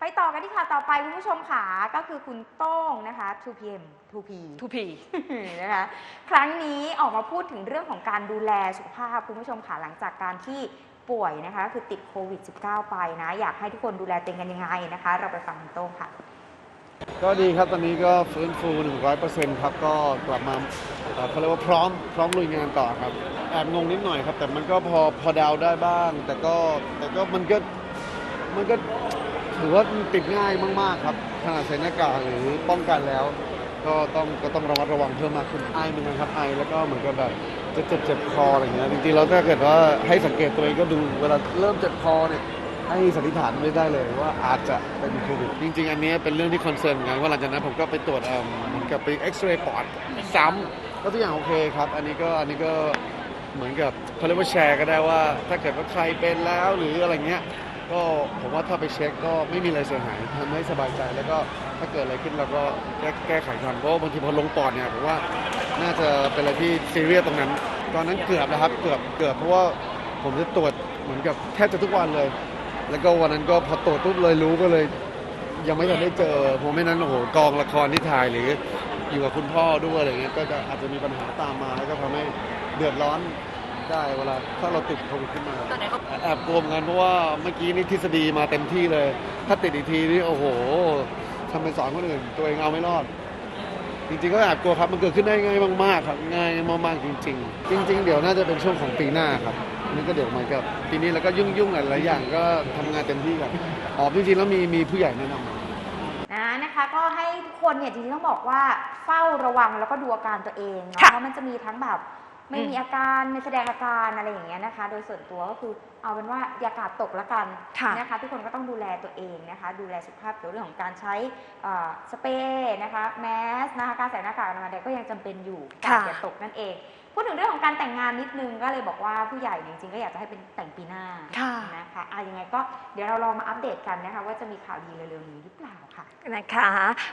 ไปต่อกันที่ข่าวต่อไปคุณผู้ชมค่ะก็คือคุณโต้งนะคะ 2PM 2P ทูพีนะคะครั้งนี้ออกมาพูดถึงเรื่องของการดูแลสุขภาพคุณผู้ชมค่ะหลังจากการที่ป่วยนะคะ คือติดโควิด -19 ไปนะ อยากให้ทุกคนดูแลตัวเองกันยังไงนะคะ เราไปฟังคุณโต้งค่ะ ก็ดีครับตอนนี้ก็ฟื้นฟู 100%ครับ ก็กลับมาเอ่อเขาเรียกว่าพร้อมพร้อมลุยงานต่อครับแอบงงนิดหน่อยครับ แต่มันก็พอพอเดาวได้บ้าง แต่ก็แต่ก็มันก็มันก็ ถือว่าติดง่ายมาก ๆ ครับขนาดใส่หน้ากากหรือป้องกันแล้ว ก็ต้องก็ต้องระมัดระวังเพิ่มมากขึ้นไอเหมือนกันครับไอแล้วก็เหมือนกับแบบจะเจ็บเจ็บคออะไรเงี้ยจริงๆแล้วถ้าเกิดว่าให้สังเกตตัวเองก็ดูเวลาเริ่มเจ็บคอเนี่ยให้สันนิษฐานไม่ได้เลยว่าอาจจะเป็นโควิดจริง ๆ อันนี้เป็นเรื่องที่คอนเซิร์นเหมือนกันว่าหลังจากนั้นผมก็ไปตรวจเอิ่มเหมือนกับไปเอ็กซเรย์ปอดซ้ำก็ทุกอย่างโอเคครับ อันนี้ก็อันนี้ก็เหมือนกับเขาเรียกว่าแชร์ก็ได้ว่า ถ้าเกิดว่าใครเป็นแล้วหรืออะไรเงี้ย ก็ผมว่าถ้าไปเช็คก็ไม่มีอะไรเสียหายทำให้สบายใจแล้วก็ถ้าเกิดอะไรขึ้นเราก็แก้แก้ไขทันเพราะบางทีพอลงปอดเนี่ยผมว่าน่าจะเป็นอะไรที่ซีเรียสตรงนั้น ตอนนั้นเกือบนะครับเกือบเกือบเพราะว่าผมจะตรวจเหมือนกับแทบจะทุกวันเลย แล้วก็วันนั้นก็พอตรวจปุ๊บเลยรู้ก็เลย ยังไม่ทันได้เจอผมไม่นั้นโอ้โหกองละครที่ถ่ายหรืออยู่กับคุณพ่อด้วยอะไรเงี้ยก็จะอาจจะมีปัญหาตามมาแล้วก็ทำให้เดือดร้อน ได้เวลาถ้าเราติดโควิดขึ้นมา ตอนไหนก็แอบกลัวเหมือนกันเพราะว่าเมื่อกี้นี่ทฤษฎีมาเต็มที่เลย ถ้าติดอีกทีนี่โอ้โหทำเป็นสอนคนอื่น ตัวเองเอาไม่รอด จริงๆก็แอบกลัวครับมันเกิดขึ้นได้ง่ายมากๆครับง่ายมากๆจริง ๆ จริง ๆ เดี๋ยวน่าจะเป็นช่วงของปีหน้าครับนี่ก็เดี๋ยวเหมือนกับปีนี้แล้วก็ยุ่งๆหลายๆอย่างก็ทำงานเต็มที่ครับอ๋อจริงๆแล้วมีมีผู้ใหญ่แนะนำมา นะนะคะก็ให้ทุกคนเนี่ยจริงๆต้องบอกว่าเฝ้าระวังแล้วก็ดูอาการตัวเองเนาะค่ะ เพราะมันจะมีทั้งแบบ ไม่อืมมีอาการไม่แสดงอาการอะไรอย่างเงี้ยนะคะ โดยส่วนตัวก็คือเอาเป็นว่าอย่ากาดตกละกันค่ะนะคะ ทุกคนก็ต้องดูแลตัวเองนะคะ ดูแลสุขภาพเกี่ยวกับเรื่องของการใช้เอ่อสเปรย์นะคะแมสนะคะการใส่หน้ากากอนามัยก็ยังจำเป็นอยู่กาค่ะดอย่าตกนั่นเอง พูดถึงเรื่องของการแต่งงานนิดนึงก็เลยบอกว่าผู้ใหญ่เนี่ยจริงๆก็อยากจะให้เป็นแต่งปีหน้าค่ะ นะคะอะยังไงก็เดี๋ยวเราลองมาอัปเดตกันนะคะว่าจะมีข่าวดีเร็วๆนี้หรือเปล่าค่ะ นะคะ